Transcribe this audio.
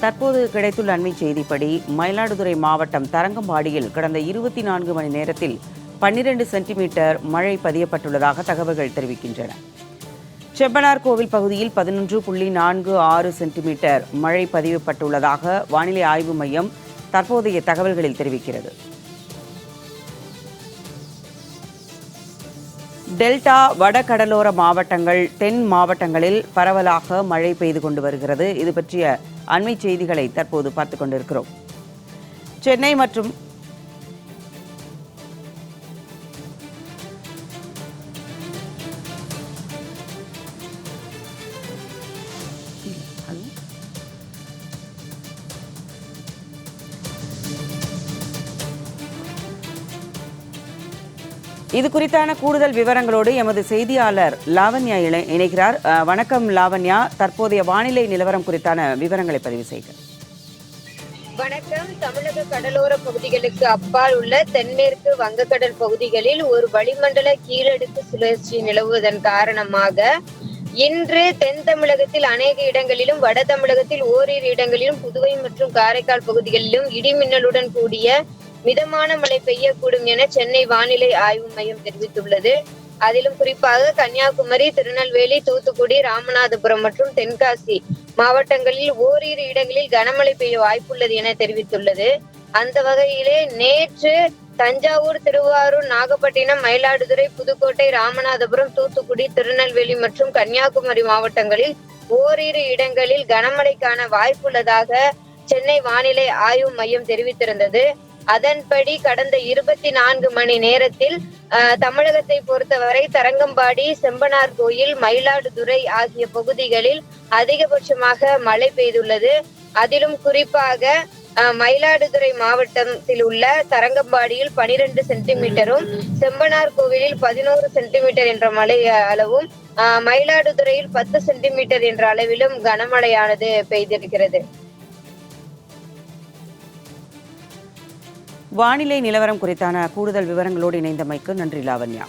தற்போது கிடைத்துள்ள அண்மை செய்திப்படி மயிலாடுதுறை மாவட்டம் தரங்கம்பாடியில் கடந்த இருபத்தி நான்கு மணி நேரத்தில் பன்னிரண்டு சென்டிமீட்டர் மழை பதியப்பட்டுள்ளதாக தகவல்கள் தெரிவிக்கின்றன. செப்பனார் கோவில் பகுதியில் பதினொன்று புள்ளி நான்கு ஆறு சென்டிமீட்டர் மழை பதிவுப்பட்டுள்ளதாக வானிலை ஆய்வு மையம் தற்போதைய தகவல்களில் தெரிவிக்கிறது. டெல்டா வடகடலோர மாவட்டங்கள் தென் மாவட்டங்களில் பரவலாக மழை பெய்து கொண்டு வருகிறது. இது பற்றிய அண்மை செய்திகளை தற்போது பார்த்து கொண்டிருக்கிறோம். சென்னை மற்றும் இது குறித்தான கூடுதல் விவரங்களோடு எமது செய்தியாளர் லாவண்யா இணை- இணைகிறார். வணக்கம் லாவண்யா. தற்போதைய வானிலை நிலவரம் குறித்தான விவரங்களை பதிவு செய்க. வணக்கம். தமிழக கடலோர பகுதிகளுக்கு அப்பால் உள்ள தென்மேற்கு வங்கக்கடல் பகுதிகளில் ஒரு வளிமண்டல கீழடுக்கு சுழற்சி நிலவுவதன் காரணமாக இன்று தென் தமிழகத்தில் அநேக இடங்களிலும் வட தமிழகத்தில் ஓரிரு இடங்களிலும் புதுவை மற்றும் காரைக்கால் பகுதிகளிலும் இடிமின்னலுடன் கூடிய மிதமான மழை பெய்யக்கூடும் என சென்னை வானிலை ஆய்வு மையம் தெரிவித்துள்ளது. அதிலும் குறிப்பாக கன்னியாகுமரி திருநெல்வேலி தூத்துக்குடி ராமநாதபுரம் மற்றும் தென்காசி மாவட்டங்களில் ஓரிரு இடங்களில் கனமழை பெய்ய வாய்ப்புள்ளது என தெரிவித்துள்ளது. அந்த வகையிலே நேற்று தஞ்சாவூர் திருவாரூர் நாகப்பட்டினம் மயிலாடுதுறை புதுக்கோட்டை ராமநாதபுரம் தூத்துக்குடி திருநெல்வேலி மற்றும் கன்னியாகுமரி மாவட்டங்களில் ஓரிரு இடங்களில் கனமழைக்கான வாய்ப்புள்ளதாக சென்னை வானிலை ஆய்வு மையம் தெரிவித்திருந்தது. அதன்படி கடந்த இருபத்தி நான்கு மணி நேரத்தில் தமிழகத்தை பொறுத்தவரை தரங்கம்பாடி செம்பனார் கோயில் மயிலாடுதுறை ஆகிய பகுதிகளில் அதிகபட்சமாக மழை பெய்துள்ளது. அதிலும் குறிப்பாக மயிலாடுதுறை மாவட்டத்தில் உள்ள தரங்கம்பாடியில் பனிரெண்டு சென்டிமீட்டரும் செம்பனார் கோவிலில் பதினோரு சென்டிமீட்டர் என்ற மழை அளவும் மயிலாடுதுறையில் பத்து சென்டிமீட்டர் என்ற அளவிலும் கனமழையானது பெய்திருக்கிறது. வானிலை நிலவரம் குறித்தான கூடுதல் விவரங்களோடு இணைந்தமைக்கு நன்றி லாவண்யா.